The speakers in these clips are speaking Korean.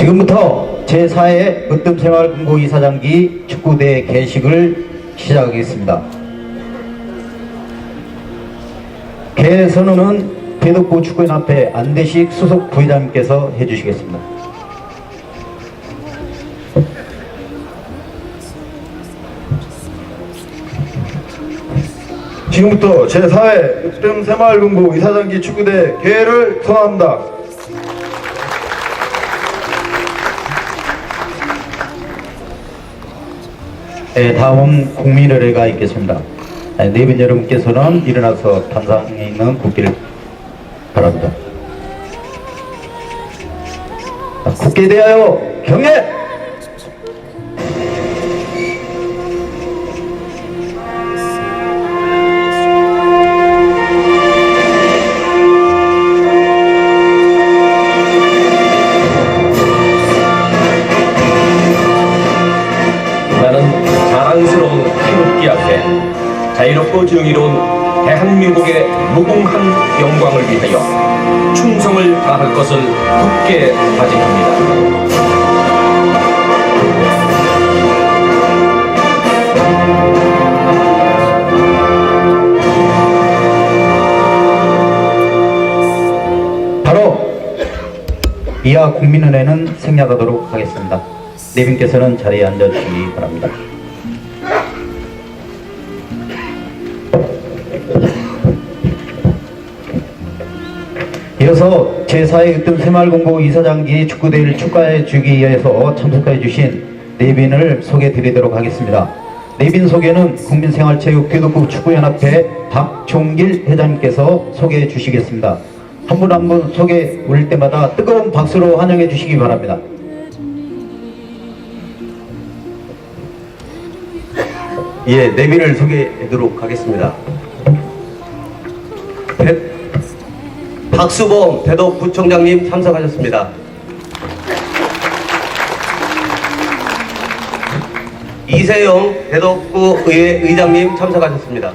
지금부터 제4회 으뜸생활금고 이사장기 축구대 개식을 시작하겠습니다. 개 선언은 대덕구 축구연합회 안대식 수석 부회장님께서 해주시겠습니다. 지금부터 제4회 읍등 새마을금고 이사장기 축구대 개회를 선언합니다. 네, 다음 국민의례가 있겠습니다. 네, 내빈 여러분께서는 일어나서 단상에 있는 국기를 바랍니다. 자, 국기에 대하여 경례! 국민은혜는 생략하도록 하겠습니다. 내빈께서는 자리에 앉아주시기 바랍니다. 이어서 제4회 으뜸 새마을공고 이사장기 축구대회를 축하해 주기 위해서 참석해 주신 내빈을 소개해 드리도록 하겠습니다. 내빈 소개는 국민생활체육교육부 축구연합회 박종길 회장님께서 소개해 주시겠습니다. 한 분 한 분 소개 올릴 때마다 뜨거운 박수로 환영해 주시기 바랍니다. 예, 내빈을 소개하도록 하겠습니다. 대- 박수범 대덕구청장님 참석하셨습니다. 이세영 대덕구 의회 의장님 참석하셨습니다.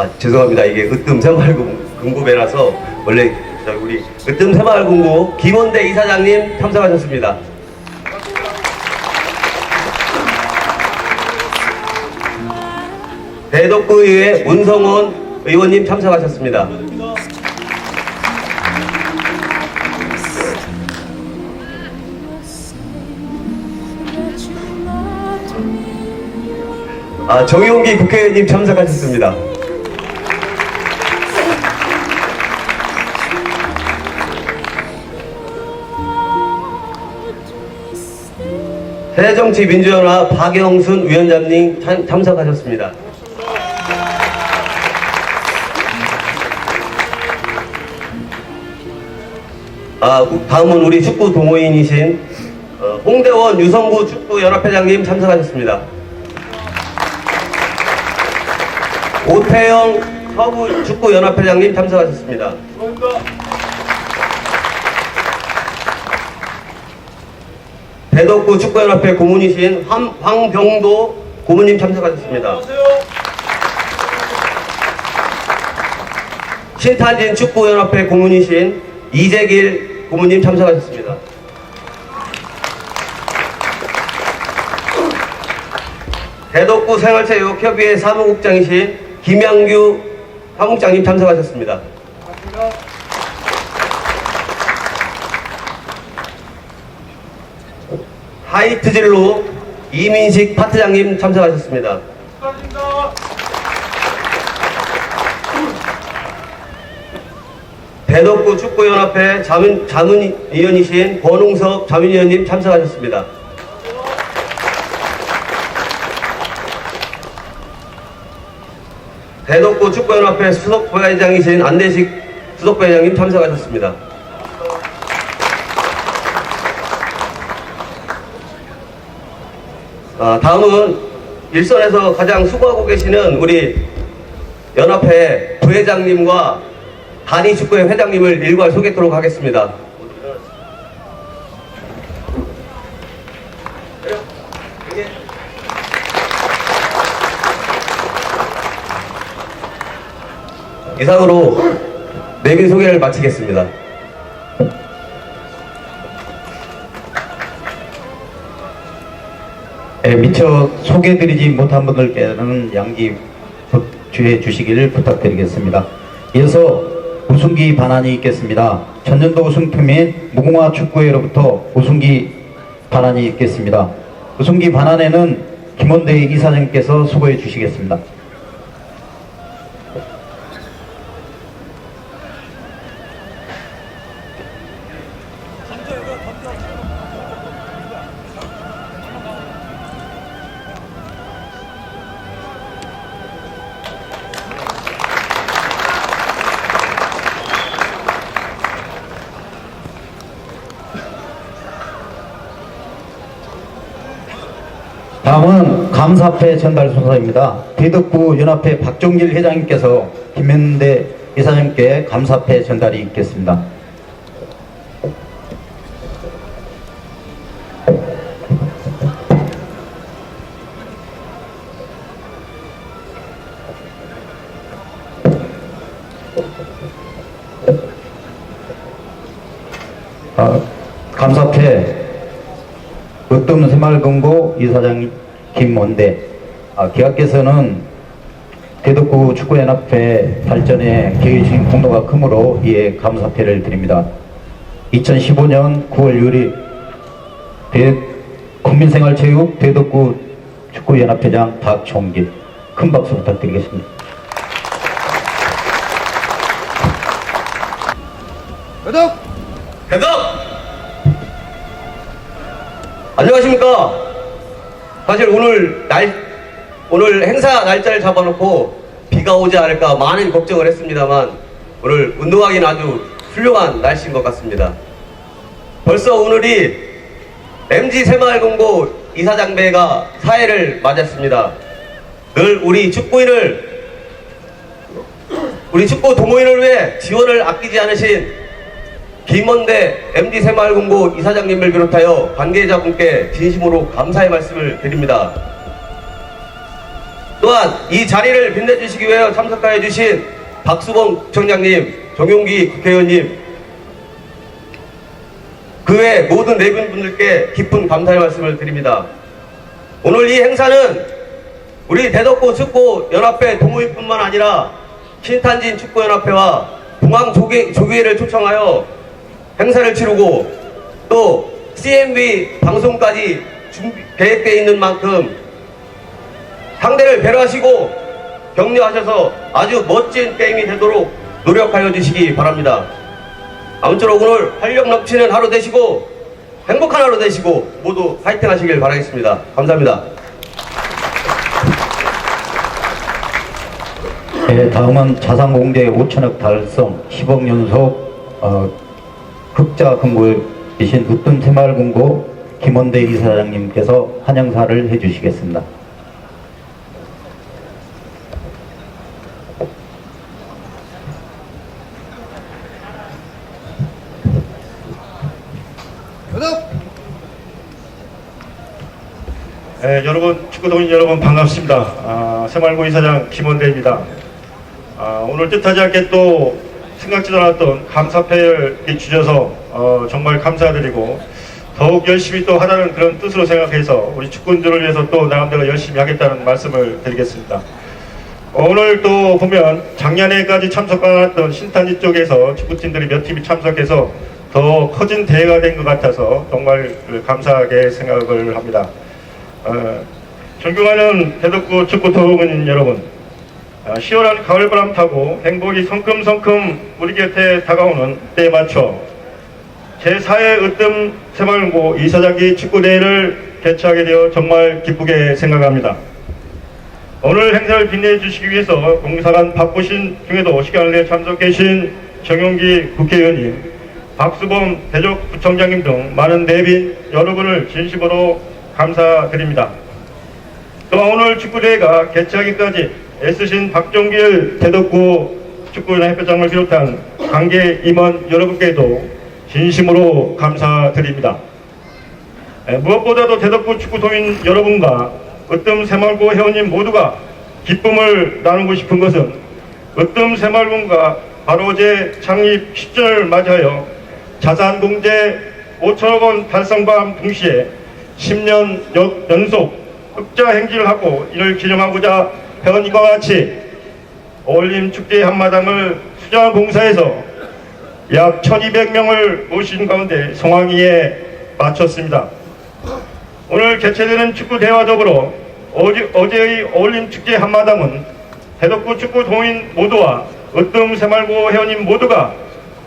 아 죄송합니다. 이게 으뜸 새마을금고배라서 원래 저 우리 으뜸 새마을금고 김원대 이사장님 참석하셨습니다. 대덕구의회 문성원 의원님 참석하셨습니다. 아, 정용기 국회의원님 참석하셨습니다. 새정치 민주연합 박영순 위원장님 참- 참석하셨습니다. 아, 우- 다음은 우리 축구 동호인이신 어, 홍대원 유성구 축구연합회장님 참석하셨습니다. 오태영 서구 축구연합회장님 참석하셨습니다. 대덕구 축구연합회 고문이신 황, 황병도 고문님 참석하셨습니다. 신탄진 축구연합회 고문이신 이재길 고문님 참석하셨습니다. 대덕구 생활체육협의회 사무국장이신 김양규 사무국장님 참석하셨습니다. 하이트질로 이민식 파트장님 참석하셨습니다. 대덕구 축구연합회 자문, 자문위원이신 권홍섭 자문위원님 참석하셨습니다. 대덕구 축구연합회 수석부회장이신 안대식 수석부회장님 참석하셨습니다. 다음은 일선에서 가장 수고하고 계시는 우리 연합회 부회장님과 단위축구회 회장님을 일괄 소개토록 하겠습니다. 이상으로 내빈 소개를 마치겠습니다. 미처 소개드리지 못한 분들께는 양기 주해 주시기를 부탁드리겠습니다. 이어서 우승기 반환이 있겠습니다. 전년도 우승팀 인 무궁화 축구회로부터 우승기 반환이 있겠습니다. 우승기 반환에는 김원대 이사장께서 수고해 주시겠습니다. 감사패 전달 순서입니다. 대덕구 연합회 박종길 회장님께서 김현대 이사장님께 감사패 전달이 있겠습니다. 아, 감사패 으뜸 새마을금고 이사장 김원대 아, 기하께서는 대덕구 축구연합회 발전에 기여해주신 공로가 크므로 이에 감사패를 드립니다. 2015년 9월 6일 대, 국민생활체육 대덕구 축구연합회장 박종길 큰 박수 부탁드리겠습니다. 대답! 안녕하십니까? 사실 오늘 날, 오늘 행사 날짜를 잡아놓고 비가 오지 않을까 많은 걱정을 했습니다만 오늘 운동하기는 아주 훌륭한 날씨인 것 같습니다. 벌써 오늘이 MG 새마을공고 이사장배가 사회를 맞았습니다. 늘 우리 축구인을 우리 축구 동호인을 위해 지원을 아끼지 않으신 김원대 MD 새마을공고 이사장님을 비롯하여 관계자분께 진심으로 감사의 말씀을 드립니다. 또한 이 자리를 빛내주시기 위해 참석하여 주신 박수봉 부총장님, 정용기 국회의원님, 그 외 모든 내빈 분들께 깊은 감사의 말씀을 드립니다. 오늘 이 행사는 우리 대덕구 축구 연합회 동호인뿐만 아니라 신탄진 축구연합회와 중앙조기, 조기회를 초청하여 행사를 치르고 또 CMB 방송까지 준비, 계획되어 있는 만큼 상대를 배려하시고 격려하셔서 아주 멋진 게임이 되도록 노력하여 주시기 바랍니다. 아무쪼록 오늘 활력 넘치는 하루 되시고 행복한 하루 되시고 모두 파이팅 하시길 바라겠습니다. 감사합니다. 네, 다음은 자산공제 5천억 달성 10억 연속 어, 흑자 근고이신 으뜸 새마을금고 김원대 이사장님께서 한영사를 해주시겠습니다. 예, 여러분 축구동인 여러분 반갑습니다. 아, 새마을고 이사장 김원대입니다. 아, 오늘 뜻하지 않게 또 생각지도 않았던 감사패를 주셔서 어, 정말 감사드리고 더욱 열심히 또 하라는 그런 뜻으로 생각해서 우리 축구인들을 위해서 또 나름대로 열심히 하겠다는 말씀을 드리겠습니다. 오늘 또 보면 작년에까지 참석 안 했던 신탄지 쪽에서 축구팀들이 몇 팀이 참석해서 더 커진 대회가 된 것 같아서 정말 그 감사하게 생각을 합니다. 어, 존경하는 대덕구 축구 동호인 여러분, 아, 시원한 가을바람 타고 행복이 성큼성큼 우리 곁에 다가오는 때에 맞춰 제4회 으뜸 새마을고 이사장기 축구대회를 개최하게 되어 정말 기쁘게 생각합니다. 오늘 행사를 빛내주시기 위해서 공사관 바쁘신 중에도 시간을 내 참석해 주신 정용기 국회의원님, 박수범 대적부총장님 등 많은 내빈 여러분을 진심으로 감사드립니다. 또한 오늘 축구대회가 개최하기까지 애쓰신 박종길 대덕구 축구연합회장을 비롯한 관계 임원 여러분께도 진심으로 감사드립니다. 에, 무엇보다도 대덕구 축구도민 여러분과 으뜸 새마을고 회원님 모두가 기쁨을 나누고 싶은 것은 으뜸 새마을군과 바로 제 창립 10주년을 맞이하여 자산 공제 5천억 원 달성과 동시에 10년 연속 흑자 행진을 하고 이를 기념하고자 회원 님과 같이 어울림 축제 한마당을 수장 공사에서 약 1200명을 모신 가운데 성황리에 마쳤습니다. 오늘 개최되는 축구 대회와 더불어 어제, 어제의 어울림 축제 한마당은 대덕구 축구 동인 모두와 으뜸 새말고 회원님 모두가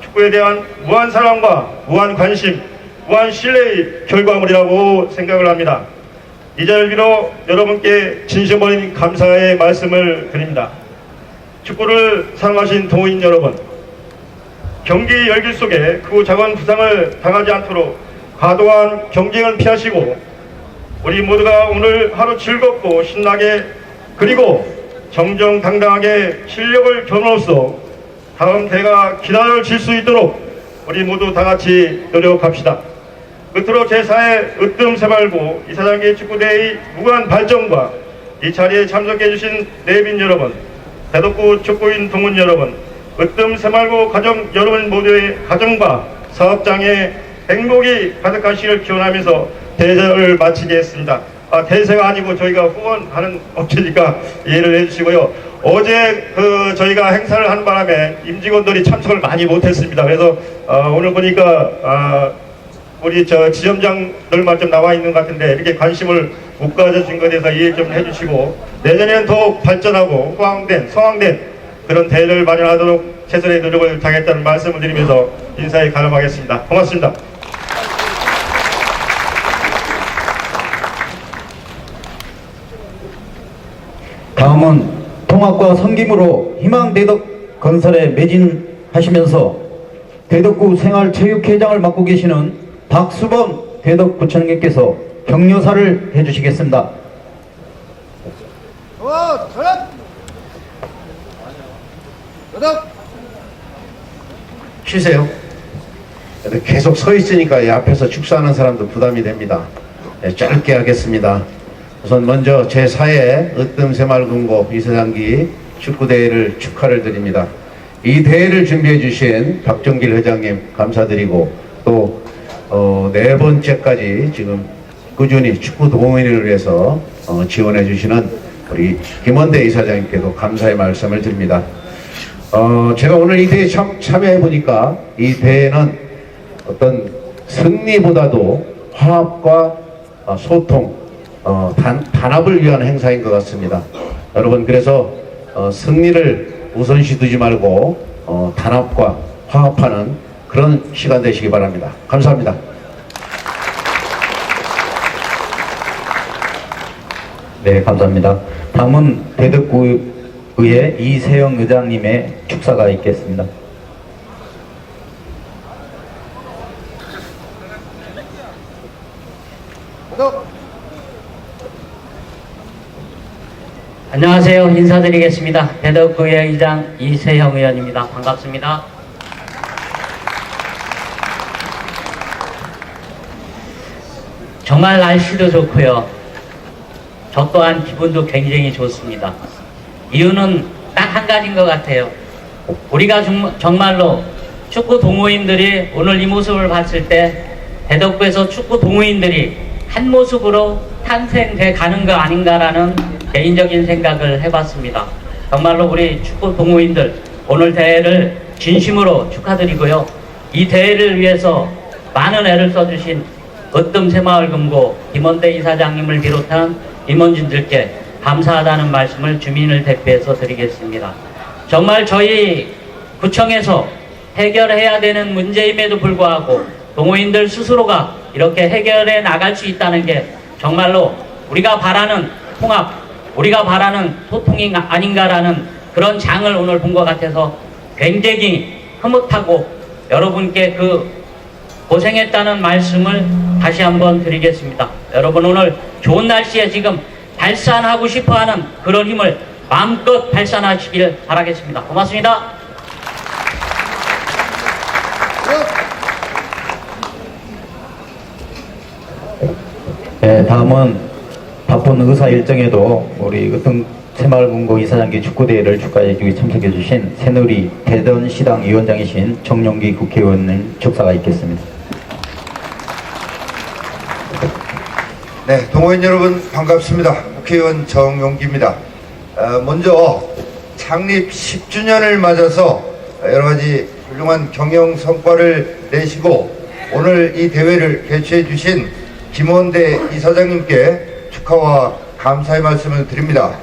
축구에 대한 무한 사랑과 무한 관심, 무한 신뢰의 결과물이라고 생각을 합니다. 이 자리를 빌어 여러분께 진심 어린 감사의 말씀을 드립니다. 축구를 사랑하신 동호인 여러분, 경기 열기 속에 크고 작은 부상을 당하지 않도록 과도한 경쟁을 피하시고 우리 모두가 오늘 하루 즐겁고 신나게 그리고 정정당당하게 실력을 겨누어서 다음 대가 기다려질 수 있도록 우리 모두 다 같이 노력합시다. 끝으로 제4회 으뜸 새말고 이사장기 축구대회의 무관 발전과 이 자리에 참석해 주신 내빈 여러분, 대덕구 축구인 동문 여러분, 으뜸 새말고 가정 여러분 모두의 가정과 사업장에 행복이 가득하시기를 기원하면서 대회를 마치겠습니다. 아, 대세가 아니고 저희가 후원하는 업체니까 이해를 해주시고요. 어제 그 저희가 행사를 하는 바람에 임직원들이 참석을 많이 못했습니다. 그래서 어, 오늘 보니까 아, 우리 저 지점장들만 좀 나와 있는 것 같은데 이렇게 관심을 못 가져준 것에 대해서 이해 좀 해주시고 내년에는 더욱 발전하고 호황된 성황된 그런 대회를 마련하도록 최선의 노력을 다하겠다는 말씀을 드리면서 인사에 가름하겠습니다. 고맙습니다. 다음은 통합과 섬김으로 희망대덕 건설에 매진하시면서 대덕구 생활체육회장을 맡고 계시는 박수범 대덕구청장께서 격려사를 해주시겠습니다. 쉬세요. 근데 계속 서 있으니까 이 앞에서 축사하는 사람도 부담이 됩니다. 네, 짧게 하겠습니다. 우선 먼저 제4회 으뜸 새마을금고 이사장기 축구대회를 축하를 드립니다. 이 대회를 준비해 주신 박정길 회장님 감사드리고 또 어, 네 번째까지 지금 꾸준히 축구 동호인을 위해서 어, 지원해 주시는 우리 김원대 이사장님께도 감사의 말씀을 드립니다. 어, 제가 오늘 이 대회에 참, 참여해 보니까 이 대회는 어떤 승리보다도 화합과 어, 소통, 어, 단, 단합을 위한 행사인 것 같습니다. 여러분, 그래서 어, 승리를 우선시 두지 말고 어, 단합과 화합하는 그런 시간 되시기 바랍니다. 감사합니다. 네, 감사합니다. 다음은 대덕구의회 이세영 의장님의 축사가 있겠습니다. 안녕하세요. 인사드리겠습니다. 대덕구의 의장 이세형 의원입니다. 반갑습니다. 정말 날씨도 좋고요. 저 또한 기분도 굉장히 좋습니다. 이유는 딱 한 가지인 것 같아요. 우리가 정- 정말로 축구 동호인들이 오늘 이 모습을 봤을 때 대덕구에서 축구 동호인들이 한 모습으로 탄생돼 가는 거 아닌가라는 개인적인 생각을 해봤습니다. 정말로 우리 축구 동호인들 오늘 대회를 진심으로 축하드리고요. 이 대회를 위해서 많은 애를 써주신 으뜸 새마을 금고 김원대 이사장님을 비롯한 임원진들께 감사하다는 말씀을 주민을 대표해서 드리겠습니다. 정말 저희 구청에서 해결해야 되는 문제임에도 불구하고 동호인들 스스로가 이렇게 해결해 나갈 수 있다는 게 정말로 우리가 바라는 통합, 우리가 바라는 소통이 아닌가라는 그런 장을 오늘 본 것 같아서 굉장히 흐뭇하고 여러분께 그 고생했다는 말씀을 다시 한번 드리겠습니다. 여러분 오늘 좋은 날씨에 지금 발산하고 싶어하는 그런 힘을 마음껏 발산하시길 바라겠습니다. 고맙습니다. 네, 다음은 바쁜 의사 일정에도 우리 어떤 새마을금고 이사장기 축구대회를 축하해주기 참석해주신 새누리 대전시당 위원장이신 정용기 국회의원님 축사가 있겠습니다. 네, 동호인 여러분 반갑습니다. 국회의원 정용기입니다. 어, 먼저 창립 10주년을 맞아서 여러 가지 훌륭한 경영 성과를 내시고 오늘 이 대회를 개최해 주신 김원대 이사장님께 축하와 감사의 말씀을 드립니다.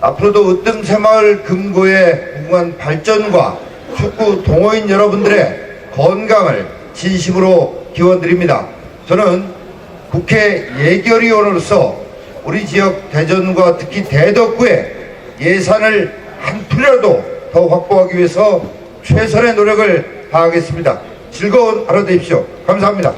앞으로도 으뜸 새마을 금고의 무궁한 발전과 축구 동호인 여러분들의 건강을 진심으로 기원드립니다. 저는 국회 예결위원으로서 우리 지역 대전과 특히 대덕구에 예산을 한 푼이라도 더 확보하기 위해서 최선의 노력을 다하겠습니다. 즐거운 하루 되십시오. 감사합니다.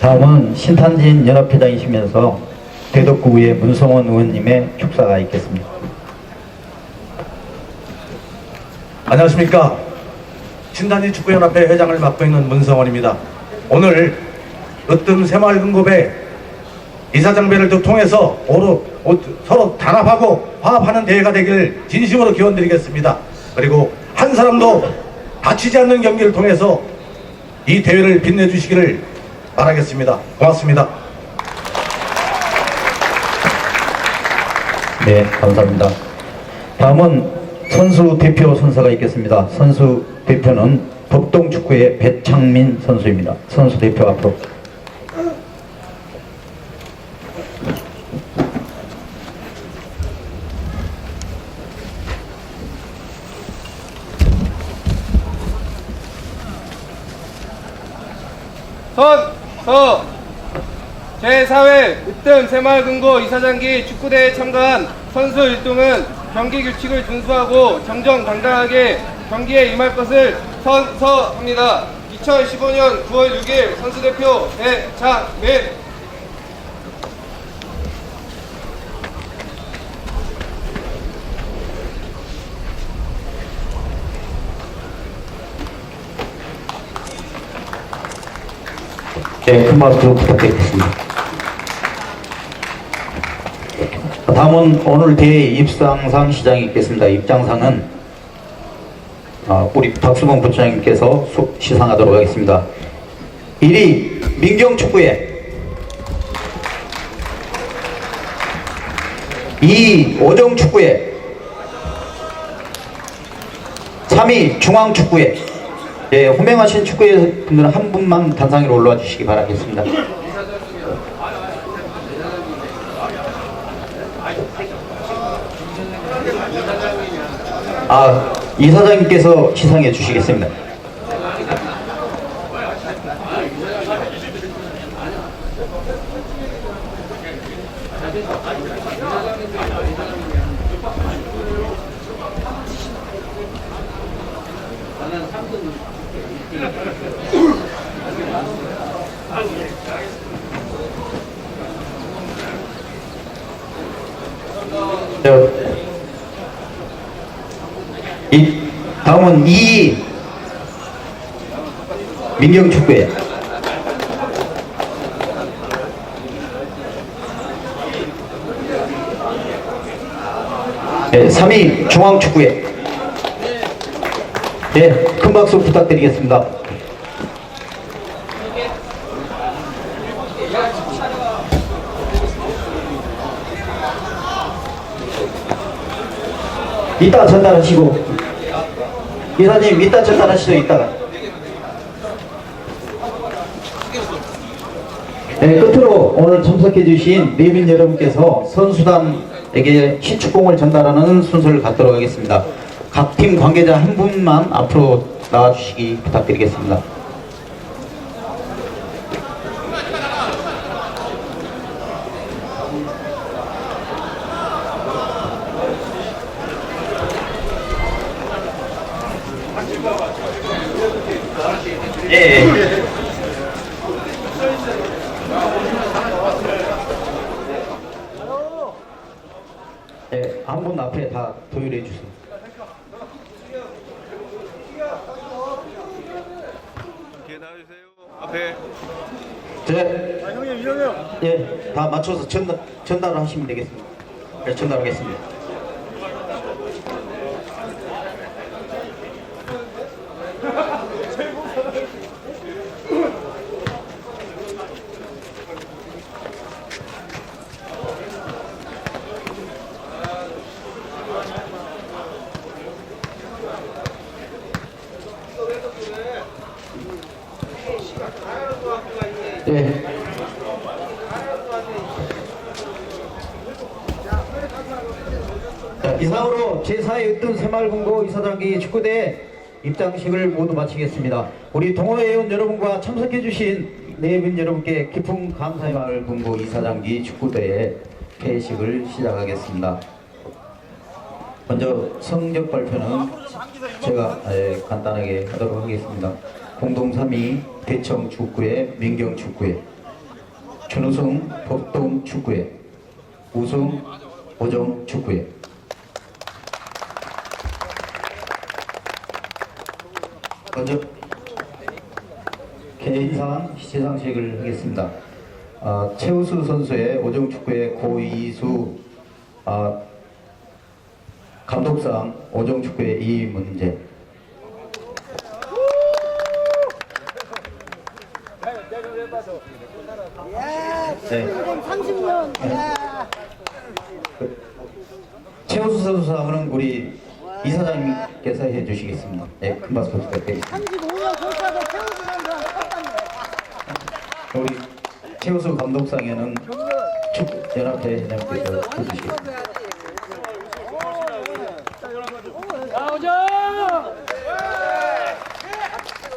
다음은 신탄진 연합회장이시면서 대덕구의 문성원 의원님의 축사가 있겠습니다. 안녕하십니까. 신단지 축구연합회 회장을 맡고 있는 문성원입니다. 오늘 으뜸 새마을 금고배 이사장배를 또 통해서 서로 단합하고 화합하는 대회가 되길 진심으로 기원드리겠습니다. 그리고 한 사람도 다치지 않는 경기를 통해서 이 대회를 빛내주시기를 바라겠습니다. 고맙습니다. 네, 감사합니다. 다음은 선수 대표 선수가 있겠습니다. 선수 대표는 법동축구의 배창민 선수입니다. 선수 대표 앞으로. 선, 서, 제4회 으뜸 새마을금고 이사장기 축구대회에 참가한 선수 일동은 경기 규칙을 준수하고 정정당당하게 경기에 임할 것을 선서합니다. 2015년 9월 6일 선수대표 배창민 네, 큰 박수 부탁드리겠습니다. 다음은 오늘 대회 입상상 시장이 있겠습니다. 입장상은 아, 우리 박수범 부장님께서 소- 시상하도록 하겠습니다. 1위 민경축구회 2위 오정축구회 3위 중앙축구회 네, 호명하신 축구회 분들은 한 분만 단상위로 올라와 주시기 바라겠습니다. 아, 이사장님께서 시상해 주시겠습니다. 저, 이, 다음은 이 민경 축구회 네, 3위 중앙축구회 네, 큰 박수 부탁드리겠습니다. 이따 전달하시고 이사님 이따 전달하시죠 이따가. 네, 끝으로 오늘 참석해 주신 내빈 여러분께서 선수단에게 시축공을 전달하는 순서를 갖도록 하겠습니다. 각 팀 관계자 한 분만 앞으로 나와 주시기 부탁드리겠습니다 예, 예. 네, 한 분 앞에 다 도율해 주세요. 앞에 제, 예, 다 맞춰서 전달, 전달을 하시면 되겠습니다. 네, 전달하겠습니다. 네. 자, 이상으로 제4회 으뜸 새마을금고 이사장기 축구대 입장식을 모두 마치겠습니다. 우리 동호회원 여러분과 참석해주신 내빈 여러분께 깊은 감사의 말을 금고 이사장기 축구대의 개식을 시작하겠습니다. 먼저 성적 발표는 제가 예, 간단하게 하도록 하겠습니다. 공동 3위 대청 축구회, 민경 축구회, 준우승 법동 축구회, 우승 오정 축구회. 먼저 개인상 시상식을 하겠습니다. 아, 최우수 선수의 오정 축구회 고이수 아, 감독상 오정 축구의 이문재. 네. 30년. 야. 최우수 선수상은 우리 이사장님께서 해주시겠습니다. 네, 큰 박수 부탁드리겠습니다. 35년 골카도 태우지는 건 똑같네. 우리 최우수 감독상에는 축연합회 회장님께서 해주시겠습니다.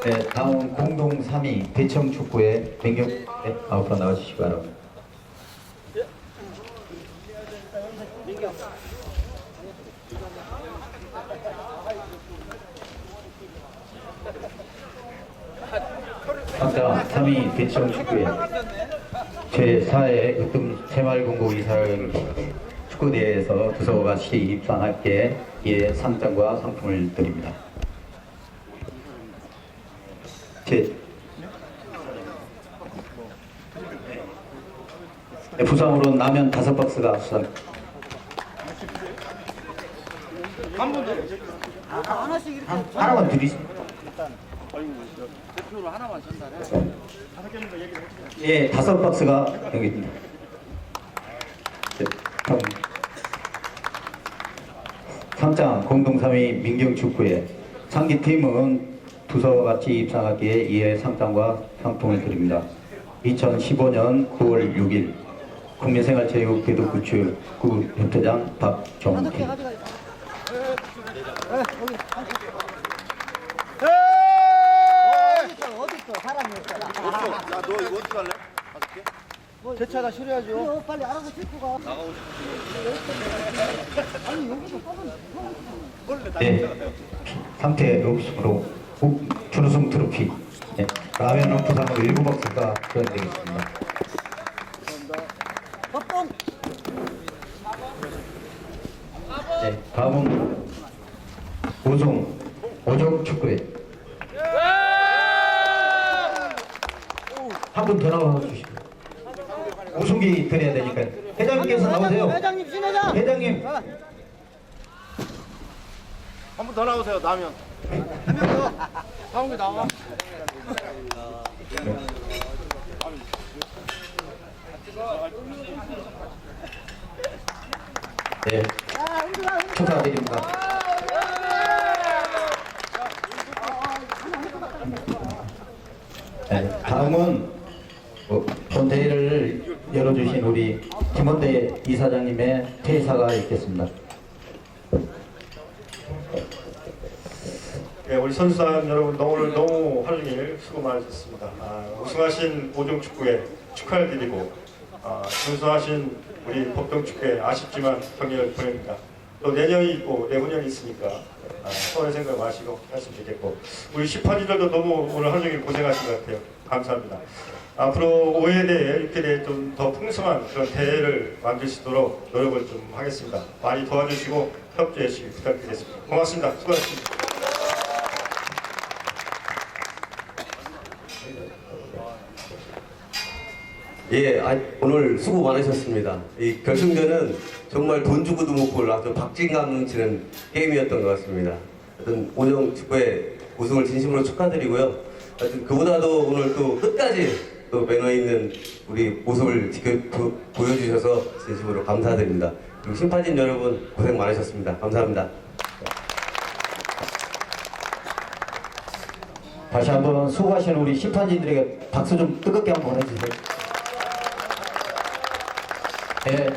네, 다음 공동 3위 대청 축구의 백경 네, 아웃로 나와주시기 바랍니다. 아까 3위 대청 축구회 제4회 으뜸 새마을공고 이사를 축구대회에서 부서같이 입상할게 이에 상장과 상품을 드립니다. 제 네, 부상으로 라면 다섯 박스가 수상. 하나씩 이렇게. 하나만 드리 시. 예, 다섯 박스가 여기 있습니다. 네, 다음. 상장 공동 3위 민경축구회 상기팀은 부서같이 입상하기에 이에 상장과 상품을 드립니다. 2015년 9월 6일 국민생활체육교육구축구 협회장 다섯 개 박종팀 가져가. 네, 여기. 어디 있어? 어디 있어? 사람이 없잖아. 야, 너 이거 어떻게 할래? 제 차가 실어야죠. 빨리 알아서 싣고 가. 아니 여기서 빠면 네, 상태 없으므로 준우승 트로피 네, 라면은 부상으로 7박스가 수행되겠습니다. 법동. 네, 다음은 우승 오정 축구회 한 분 더 나와 주시고 우승기 드려야 되니까 회장님께서 나오세요. 회장님 신회장. 회장님 한 분 더 나오세요, 라면. 네, 축하드립니다. 네, 다음은 열어주신 우리 김원대 이사장님의 퇴사가 있겠습니다. 네, 우리 선수단 여러분 오늘 너무 하루 종일 수고 많으셨습니다. 아, 우승하신 오종축구에 축하를 드리고 아, 준수하신 우리 법동축구에 아쉽지만 격려를 보냅니다. 또 내년이 있고 내후년이 있으니까 아, 서울 생각 마시고 했으면 좋겠고 우리 18위들도 너무 오늘 하루 종일 고생하신 것 같아요. 감사합니다. 앞으로 5회에 대해 6회에 대해 좀더 풍성한 그런 대회를 만들 수 있도록 노력을 좀 하겠습니다. 많이 도와주시고 협조해 주시기 부탁드리겠습니다. 고맙습니다. 수고하셨습니다. 예, 아, 오늘 수고 많으셨습니다. 이 결승전은 정말 돈 주고도 못 볼 아주 박진감 넘치는 게임이었던 것 같습니다. 하여튼 오정 축구의 우승을 진심으로 축하드리고요. 하여튼 그보다도 오늘 또 끝까지 또 매너 있는 우리 모습을 지켜 보, 보여주셔서 진심으로 감사드립니다. 그리고 심판진 여러분 고생 많으셨습니다. 감사합니다. 다시 한번 수고하시는 우리 심판진들에게 박수 좀 뜨겁게 한번 해주세요. 네,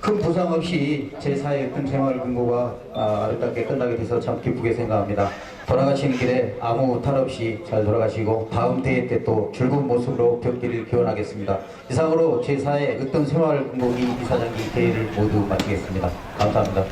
큰 부상 없이 제4회 끈생활 근고가 아, 아름답게 끝나게 돼서 참 기쁘게 생각합니다. 돌아가시는 길에 아무 탈 없이 잘 돌아가시고 다음 대회 때 또 즐거운 모습으로 뵙기를 기원하겠습니다. 이상으로 제4회 으뜸 생활근고기 이사장기 대회를 모두 마치겠습니다. 감사합니다.